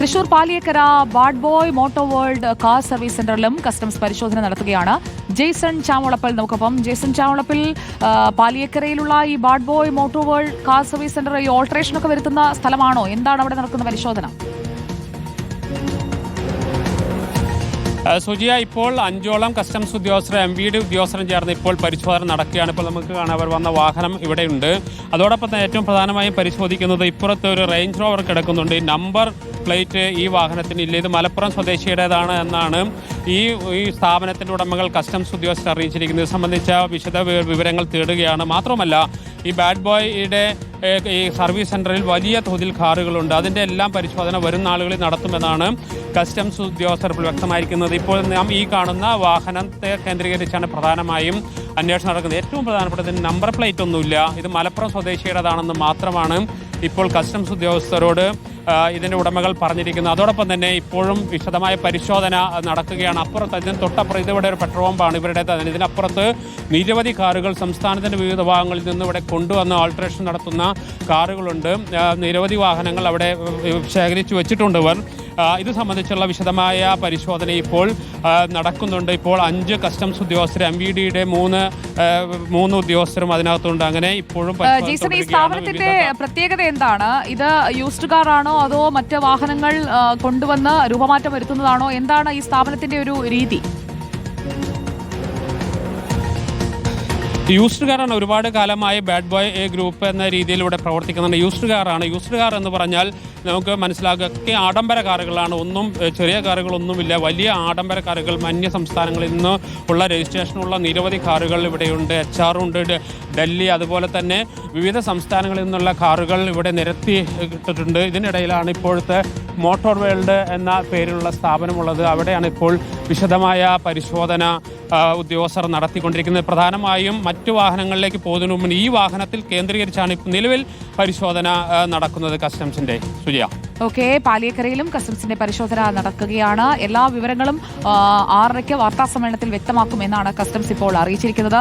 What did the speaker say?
Thrissur Paliyekkara bad boy moto world car service സെന്ററിലും customs പരിശോധന നടത്തുകയാണ്. ജെയ്സൺ ചാമുളപ്പൽ നമുക്കൊപ്പം. ജെയ്സൺ ചാമുളപ്പിൽ പാലിയേക്കരയിലുള്ള ഈ bad boy moto world car service centre ഈ ഓൾട്ടറേഷനൊക്കെ വരുത്തുന്ന സ്ഥലമാണോ? എന്താണ് അവിടെ നടക്കുന്ന പരിശോധന? സുജിയ ഇപ്പോൾ അഞ്ചോളം കസ്റ്റംസ് ഉദ്യോഗസ്ഥർ എം വി ഡി ഉദ്യോഗസ്ഥരും ചേർന്ന് ഇപ്പോൾ പരിശോധന നടക്കുകയാണ്. ഇപ്പോൾ നമുക്ക് കാണാൻ അവർ വന്ന വാഹനം ഇവിടെയുണ്ട്. അതോടൊപ്പം തന്നെ ഏറ്റവും പ്രധാനമായും പരിശോധിക്കുന്നത് ഇപ്പുറത്ത് ഒരു റേഞ്ച് റോവർ കിടക്കുന്നുണ്ട്. നമ്പർ പ്ലേറ്റ് ഈ വാഹനത്തിന് ഇല്ല. ഇത് മലപ്പുറം സ്വദേശിയുടേതാണ് എന്നാണ് ഈ ഈ സ്ഥാപനത്തിന്റെ ഉടമകൾ കസ്റ്റംസ് ഉദ്യോഗസ്ഥർ അറിയിച്ചിരിക്കുന്നത് സംബന്ധിച്ച വിശദ വിവരങ്ങൾ തേടുകയാണ്. മാത്രമല്ല ഈ ബാഡ് ബോയുടെ ഈ സർവീസ് സെന്ററിൽ വലിയ തോതിൽ കാറുകളുണ്ട്. അതിന്റെ എല്ലാം പരിശോധന വരും നാളുകളിൽ നടത്തുമെന്നാണ് കസ്റ്റംസ് ഉദ്യോഗസ്ഥർ വ്യക്തമായിരിക്കുന്നത്. ഇപ്പോൾ നാം ഈ കാണുന്ന വാഹനത്തെ കേന്ദ്രീകരിച്ചാണ് പ്രധാനമായും അന്വേഷണം നടക്കുന്നത്. ഏറ്റവും പ്രധാനപ്പെട്ടത് നമ്പർ പ്ലേറ്റ് ഒന്നുമില്ല. ഇത് മലപ്പുറം സ്വദേശിയുടേതാണെന്ന് മാത്രമാണ് ഇപ്പോൾ കസ്റ്റംസ് ഉദ്യോഗസ്ഥരോട് ഇതിന്റെ ഉടമകൾ പറഞ്ഞിരിക്കുന്നത് അതോടൊപ്പം തന്നെ ഇപ്പോഴും വിശദമായ പരിശോധന നടക്കുകയാണ്. അപ്പുറത്ത് അതിന് തൊട്ടപ്പുറം ഇതിവിടെ ഒരു പെട്രോൾ പമ്പാണ്. ഇവരുടെ തന്നെ. ഇതിനപ്പുറത്ത് നിരവധി കാറുകൾ സംസ്ഥാനത്തിന്റെ വിവിധ ഭാഗങ്ങളിൽ നിന്ന് ഇവിടെ കൊണ്ടുവന്ന് ആൾട്രേഷൻ നടത്തുന്ന കാറുകളുണ്ട്. നിരവധി വാഹനങ്ങൾ അവിടെ ശേഖരിച്ചു വെച്ചിട്ടുണ്ട് ഇവർ. ഇത് സംബന്ധിച്ചുള്ള വിശദമായ പരിശോധന ഇപ്പോൾ നടക്കുന്നുണ്ട്. ഇപ്പോൾ അഞ്ച് കസ്റ്റംസ് ഉദ്യോഗസ്ഥർ എം വി ഡിയുടെ മൂന്ന് മൂന്ന് ഉദ്യോഗസ്ഥരും അതിനകത്തുണ്ട്. അങ്ങനെ ഇപ്പോഴും ജീസൺ ഈ സ്ഥാപനത്തിന്റെ പ്രത്യേകത എന്താണ്? ഇത് യൂസ്ഡ് കാർ ആണോ അതോ മറ്റ് വാഹനങ്ങൾ കൊണ്ടുവന്ന് രൂപമാറ്റം വരുത്തുന്നതാണോ? എന്താണ് ഈ സ്ഥാപനത്തിന്റെ ഒരു രീതി? യൂസ്ഡ് ഒരുപാട് കാലമായി ബാഡ് ബോയ് ഗ്രൂപ്പ് എന്ന രീതിയിൽ ഇവിടെ പ്രവർത്തിക്കുന്നുണ്ട്. യൂസ്ഡ് കാറാണ് യൂസ്ഡ് കാർ എന്ന് പറഞ്ഞാൽ നമുക്ക് മനസ്സിലാക്കുക ആഡംബര കാറുകളാണ്. ഒന്നും ചെറിയ കാറുകളൊന്നുമില്ല. വലിയ ആഡംബര കാറുകൾ അന്യ സംസ്ഥാനങ്ങളിൽ നിന്ന് ഉള്ള രജിസ്ട്രേഷനുള്ള നിരവധി കാറുകൾ ഇവിടെയുണ്ട്. എച്ച് ആർ ഉണ്ട് ഡൽഹി അതുപോലെ തന്നെ വിവിധ സംസ്ഥാനങ്ങളിൽ നിന്നുള്ള കാറുകൾ ഇവിടെ നിരത്തി ഇട്ടിട്ടുണ്ട്. ഇതിനിടയിലാണ് ഇപ്പോഴത്തെ മോട്ടോർ വേൾഡ് എന്ന പേരിലുള്ള സ്ഥാപനമുള്ളത്. അവിടെയാണ് ഇപ്പോൾ വിശദമായ പരിശോധന ഉദ്യോഗസ്ഥർ നടത്തിക്കൊണ്ടിരിക്കുന്നത്. പ്രധാനമായും മറ്റു വാഹനങ്ങളിലേക്ക് പോകുന്നതിന് മുമ്പ് ഈ വാഹനത്തിൽ കേന്ദ്രീകരിച്ചാണ് നിലവിൽ പരിശോധന നടക്കുന്നത് കസ്റ്റംസിന്റെ. സുജിയ. ഓക്കെ പാലിയക്കരയിലും കസ്റ്റംസിന്റെ പരിശോധന നടക്കുകയാണ്. എല്ലാ വിവരങ്ങളും ആറരയ്ക്ക് വാർത്താ സമ്മേളനത്തിൽ വ്യക്തമാക്കും എന്നാണ് കസ്റ്റംസ് ഇപ്പോൾ അറിയിച്ചിരിക്കുന്നത്.